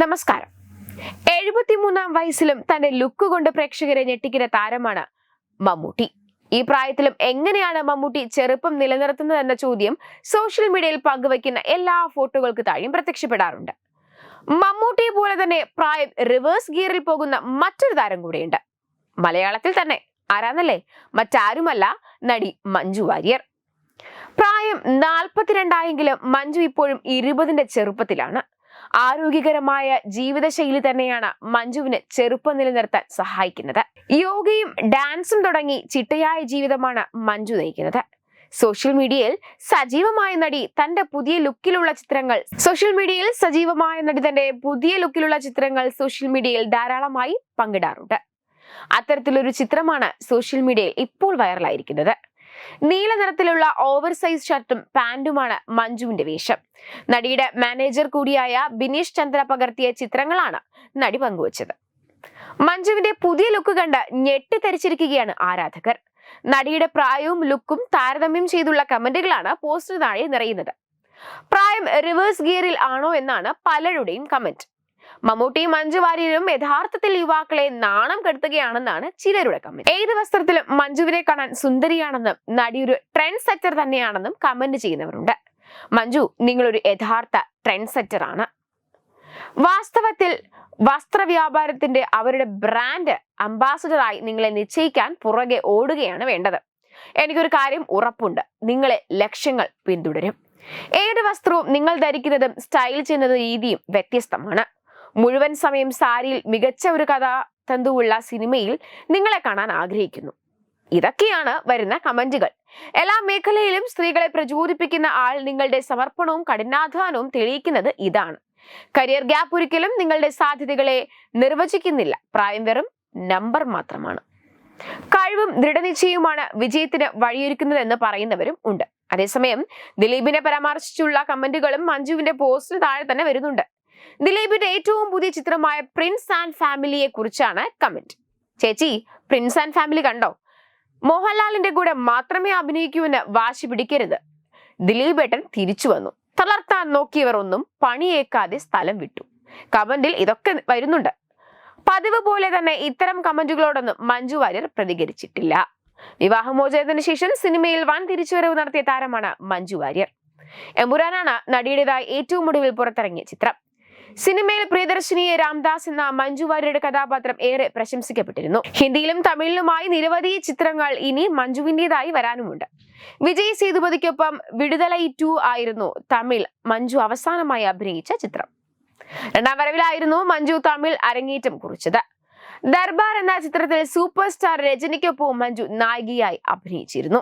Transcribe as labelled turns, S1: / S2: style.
S1: നമസ്കാരം. എഴുപത്തിമൂന്നാം വയസ്സിലും തന്റെ ലുക്ക് കൊണ്ട് പ്രേക്ഷകരെ ഞെട്ടിക്കുന്ന താരമാണ് മമ്മൂട്ടി. ഈ പ്രായത്തിലും എങ്ങനെയാണ് മമ്മൂട്ടി ചെറുപ്പം നിലനിർത്തുന്നത് എന്ന ചോദ്യം സോഷ്യൽ മീഡിയയിൽ പങ്കുവയ്ക്കുന്ന എല്ലാ ഫോട്ടോകൾക്ക് താഴെയും പ്രത്യക്ഷപ്പെടാറുണ്ട്. മമ്മൂട്ടിയെ പോലെ തന്നെ പ്രായം റിവേഴ്സ് ഗിയറിൽ പോകുന്ന മറ്റൊരു താരം കൂടെയുണ്ട്. മലയാളത്തിൽ തന്നെ ആരാന്നല്ലേ? മറ്റാരുമല്ല നടി മഞ്ജു വാര്യർ. പ്രായം നാൽപ്പത്തിരണ്ടായെങ്കിലും മഞ്ജു ഇപ്പോഴും ഇരുപതിന്റെ ചെറുപ്പത്തിലാണ്. ആരോഗ്യകരമായ ജീവിതശൈലി തന്നെയാണ് മഞ്ജുവിന് ചെറുപ്പം നിലനിർത്താൻ സഹായിക്കുന്നത്. യോഗയും ഡാൻസും തുടങ്ങി ചിട്ടയായ ജീവിതമാണ് മഞ്ജു നയിക്കുന്നത്. സോഷ്യൽ മീഡിയയിൽ സജീവമായ നടി തന്റെ പുതിയ ലുക്കിലുള്ള ചിത്രങ്ങൾ സോഷ്യൽ മീഡിയയിൽ സജീവമായ നടി തന്റെ പുതിയ ലുക്കിലുള്ള ചിത്രങ്ങൾ സോഷ്യൽ മീഡിയയിൽ ധാരാളമായി പങ്കിടാറുണ്ട്. അത്തരത്തിലൊരു ചിത്രമാണ് സോഷ്യൽ മീഡിയയിൽ ഇപ്പോൾ വൈറലായിരിക്കുന്നത്. നീല നിറത്തിലുള്ള ഓവർ സൈസ് ഷർട്ടും പാന്റുമാണ് മഞ്ജുവിന്റെ വേഷം. നടിയുടെ മാനേജർ കൂടിയായ ബിനീഷ് ചന്ദ്ര പകർത്തിയ ചിത്രങ്ങളാണ് നടി പങ്കുവച്ചത്. മഞ്ജുവിന്റെ പുതിയ ലുക്ക് കണ്ട് ഞെട്ടിത്തരിച്ചിരിക്കുകയാണ് ആരാധകർ. നടിയുടെ പ്രായവും ലുക്കും താരതമ്യം ചെയ്തുള്ള കമന്റുകളാണ് പോസ്റ്റർ താഴെ നിറയുന്നത്. പ്രായം റിവേഴ്സ് ഗിയറിൽ ആണോ എന്നാണ് പലരുടെയും കമന്റ് മമ്മൂട്ടിയും മഞ്ജു വാര്യരും യഥാർത്ഥത്തിൽ യുവാക്കളെ നാണം കെടുത്തുകയാണെന്നാണ് ചിലരുടെ കമന്റ് ഏത് വസ്ത്രത്തിലും മഞ്ജുവിനെ കാണാൻ സുന്ദരിയാണെന്നും നടി ഒരു ട്രെൻഡ് സെറ്റർ തന്നെയാണെന്നും കമന്റ് ചെയ്യുന്നവരുണ്ട്. മഞ്ജു നിങ്ങളൊരു യഥാർത്ഥ ട്രെൻഡ് സെറ്റർ ആണ്. വാസ്തവത്തിൽ വസ്ത്രവ്യാപാരത്തിന്റെ അവരുടെ ബ്രാൻഡ് അംബാസഡറായി നിങ്ങളെ നിശ്ചയിക്കാൻ പുറകെ ഓടുകയാണ് വേണ്ടത്. എനിക്കൊരു കാര്യം ഉറപ്പുണ്ട്. നിങ്ങളെ ലക്ഷ്യങ്ങൾ പിന്തുടരും. ഏത് വസ്ത്രവും നിങ്ങൾ ധരിക്കുന്നതും സ്റ്റൈൽ ചെയ്യുന്നതും രീതിയും വ്യത്യസ്തമാണ്. മുഴുവൻ സമയം സാരിയിൽ മികച്ച ഒരു കഥ തന്തുവുള്ള സിനിമയിൽ നിങ്ങളെ കാണാൻ ആഗ്രഹിക്കുന്നു. ഇതൊക്കെയാണ് വരുന്ന കമന്റുകൾ. എല്ലാ മേഖലയിലും സ്ത്രീകളെ പ്രചോദിപ്പിക്കുന്ന ആൾ നിങ്ങളുടെ സമർപ്പണവും കഠിനാധ്വാനവും തെളിയിക്കുന്നത് ഇതാണ്. കരിയർ ഗ്യാപ്പ് ഒരിക്കലും നിങ്ങളുടെ സാധ്യതകളെ നിർവചിക്കുന്നില്ല. പ്രായം വെറും നമ്പർ മാത്രമാണ്. കഴിവും ദൃഢനിശ്ചയവുമാണ് വിജയത്തിന് വഴിയൊരുക്കുന്നതെന്ന് പറയുന്നവരും ഉണ്ട്. അതേസമയം ദിലീപിനെ പരാമർശിച്ചുള്ള കമന്റുകളും മഞ്ജുവിന്റെ പോസ്റ്റിന് താഴെ തന്നെ വരുന്നുണ്ട്. ദിലീപിന്റെ ഏറ്റവും പുതിയ ചിത്രമായ പ്രിൻസ് ആൻഡ് ഫാമിലിയെ കുറിച്ചാണ് കമന്റ് ചേച്ചി പ്രിൻസ് ആൻഡ് ഫാമിലി കണ്ടോ? മോഹൻലാലിന്റെ കൂടെ മാത്രമേ അഭിനയിക്കൂ എന്ന് വാശി പിടിക്കരുത്. ദിലീപ് ഏട്ടൻ തിരിച്ചു വന്നു. തളർത്താൻ നോക്കിയവർ ഒന്നും പണിയേക്കാതെ സ്ഥലം വിട്ടു. കമന്റിൽ ഇതൊക്കെ വരുന്നുണ്ട്. പതിവ് പോലെ തന്നെ ഇത്തരം കമന്റുകളോടൊന്നും മഞ്ജു വാര്യർ പ്രതികരിച്ചിട്ടില്ല. വിവാഹമോചനത്തിന് ശേഷം സിനിമയിൽ വൻ തിരിച്ചുവരവ് നടത്തിയ താരമാണ് മഞ്ജു വാര്യർ. എമ്പുരാനാണ് നടിയുടേതായി ഏറ്റവും ഒടുവിൽ പുറത്തിറങ്ങിയ ചിത്രം. സിനിമയിൽ പ്രിയദർശിനിയെ രാംദാസ് എന്ന മഞ്ജു വാര്യരുടെ കഥാപാത്രം ഏറെ പ്രശംസിക്കപ്പെട്ടിരുന്നു. ഹിന്ദിയിലും തമിഴിലുമായി നിരവധി ചിത്രങ്ങൾ ഇനി മഞ്ജുവിന്റെതായി വരാനുമുണ്ട്. വിജയ് സേതുപതിക്കൊപ്പം വിടുതലൈ ടു ആയിരുന്നു തമിഴ് മഞ്ജു അവസാനമായി അഭിനയിച്ച ചിത്രം. രണ്ടാം വരവിലായിരുന്നു മഞ്ജു തമിഴ് അരങ്ങേറ്റം കുറിച്ചത്. ദർബാർ എന്ന ചിത്രത്തിൽ സൂപ്പർ സ്റ്റാർ രജനിക്കൊപ്പവും മഞ്ജു നായികയായി അഭിനയിച്ചിരുന്നു.